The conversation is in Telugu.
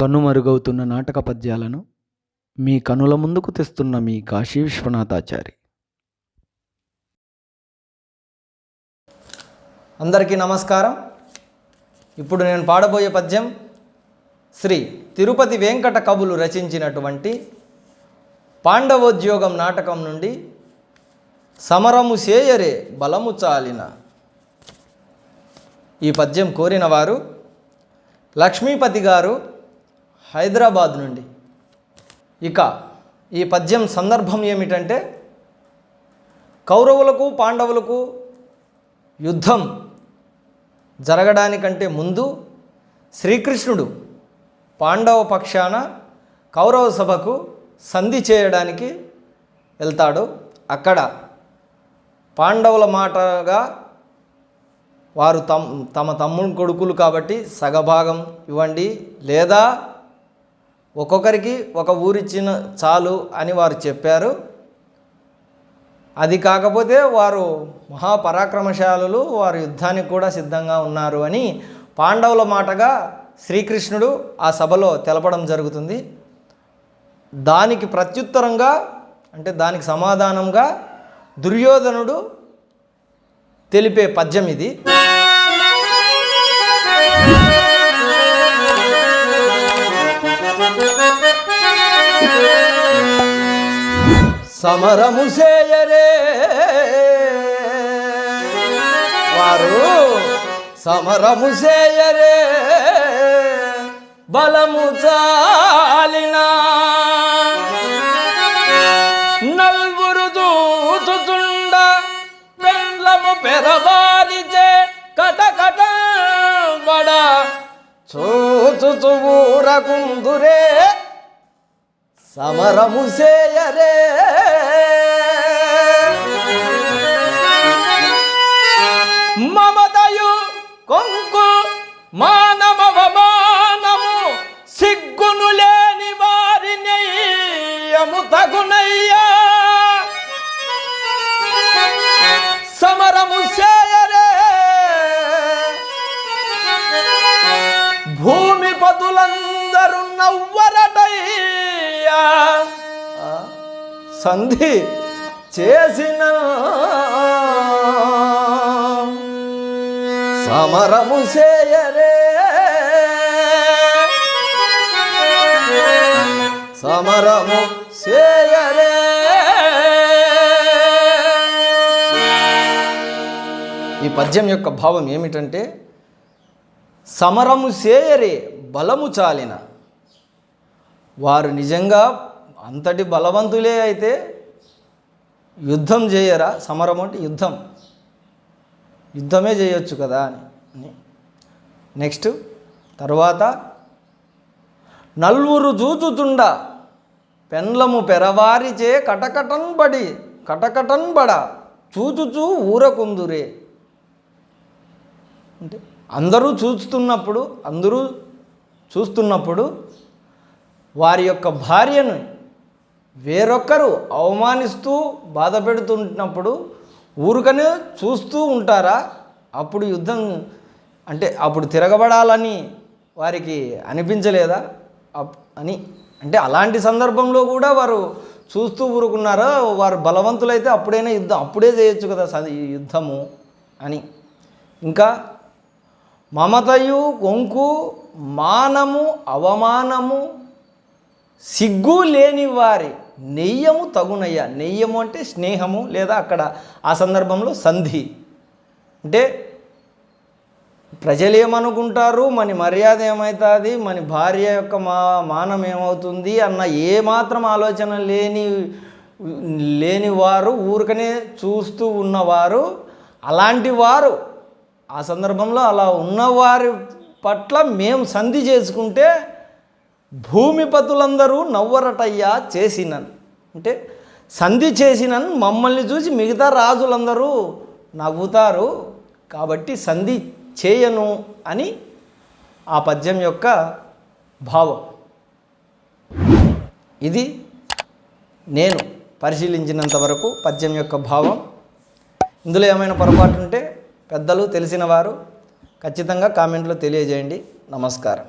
కనుమరుగవుతున్న నాటక పద్యాలను మీ కనుల ముందుకు తెస్తున్న మీ కాశీ విశ్వనాథాచారి. అందరికీ నమస్కారం. ఇప్పుడు నేను పాడబోయే పద్యం శ్రీ తిరుపతి వెంకట కవులు రచించినటువంటి పాండవోద్యోగం నాటకం నుండి సమరము సేయరే బలము చాలిన. ఈ పద్యం కోరిన వారు లక్ష్మీపతి గారు హైదరాబాద్ నుండి. ఇక ఈ పద్యం సందర్భం ఏమిటంటే కౌరవులకు పాండవులకు యుద్ధం జరగడానికంటే ముందు శ్రీకృష్ణుడు పాండవ పక్షాన కౌరవ సభకు సంధి చేయడానికి వెళ్తాడు. అక్కడ పాండవుల మాటగా వారు తమ తమ తమ్ముడు కొడుకులు కాబట్టి సగభాగం ఇవ్వండి. లేదా ఒక్కొక్కరికి ఒక ఊరిచ్చిన చాలు అని వారు చెప్పారు. అది కాకపోతే వారు మహాపరాక్రమశాలులు వారు యుద్ధానికి కూడా సిద్ధంగా ఉన్నారు అని పాండవుల మాటగా శ్రీకృష్ణుడు ఆ సభలో తెలపడం జరుగుతుంది. దానికి ప్రత్యుత్తరంగా అంటే దానికి సమాధానంగా దుర్యోధనుడు తెలిపే పద్యం ఇది. సమరము చేయరే. వారు సమరము చేయరే. బలము చాలిన నల్వురు దూచుచుండ పెండ్లము పెరవారిచే కటకట బడ చూచుచు ఊరకుందురే. సమరము చేయరే. మమతయు కొంకు మానమవమానము సిగ్గును లేని వారిని తగునయ్యా సమరము చేయరే. భూమి పతులందరూ నవ్వరటై సంధి చేసిన సమరము చేయరే. సమరము చేయరే. ఈ పద్యం యొక్క భావం ఏమిటంటే సమరము చేయరే బలము చాలిన. వారు నిజంగా అంతటి బలవంతులే అయితే యుద్ధం చేయరా? సమరం అంటే యుద్ధం. యుద్ధమే చేయొచ్చు కదా అని. నెక్స్ట్ తర్వాత నల్వురు జూచుతుండ పెండ్లము పెరవారిచే కటకటన్ బడి కటకటన్ బడ చూచుచూ ఊరకుందురే. అంటే అందరూ చూస్తున్నప్పుడు అందరూ చూస్తున్నప్పుడు వారి యొక్క భార్యను వేరొకరు అవమానిస్తూ బాధ పెడుతున్నప్పుడు ఊరికనే చూస్తూ ఉంటారా? అప్పుడు యుద్ధం అంటే అప్పుడు తిరగబడాలని వారికి అనిపించలేదా? అప్- అని అంటే అలాంటి సందర్భంలో కూడా వారు చూస్తూ ఊరుకున్నారా? వారు బలవంతులైతే అప్పుడైనా యుద్ధం అప్పుడే చేయొచ్చు కదా స- ఈ యుద్ధము అని. ఇంకా మమతయు కొంకు మానము అవమానము సిగ్గు లేని వారి నెయ్యము తగునయ్య. నెయ్యము అంటే స్నేహము లేదా అక్కడ ఆ సందర్భంలో సంధి. అంటే ప్రజలు ఏమనుకుంటారు మన మర్యాద ఏమవుతుంది మన భార్య యొక్క మా మానం ఏమవుతుంది అన్న ఏమాత్రం ఆలోచన లేని లేని వారు ఊరికనే చూస్తూ ఉన్నవారు అలాంటి వారు ఆ సందర్భంలో అలా ఉన్నవారి పట్ల మేము సంధి చేసుకుంటే భూమిపతులందరూ నవ్వరటయ్యా చేసినన్. అంటే సంధి చేసినన్ మమ్మల్ని చూసి మిగతా రాజులందరూ నవ్వుతారు. కాబట్టి సంధి చేయను అని ఆ పద్యం యొక్క భావం. ఇది నేను పరిశీలించినంత వరకు పద్యం యొక్క భావం. ఇందులో ఏమైనా పొరపాటు ఉంటే పెద్దలు తెలిసిన వారు ఖచ్చితంగా కామెంట్లో తెలియజేయండి. నమస్కారం.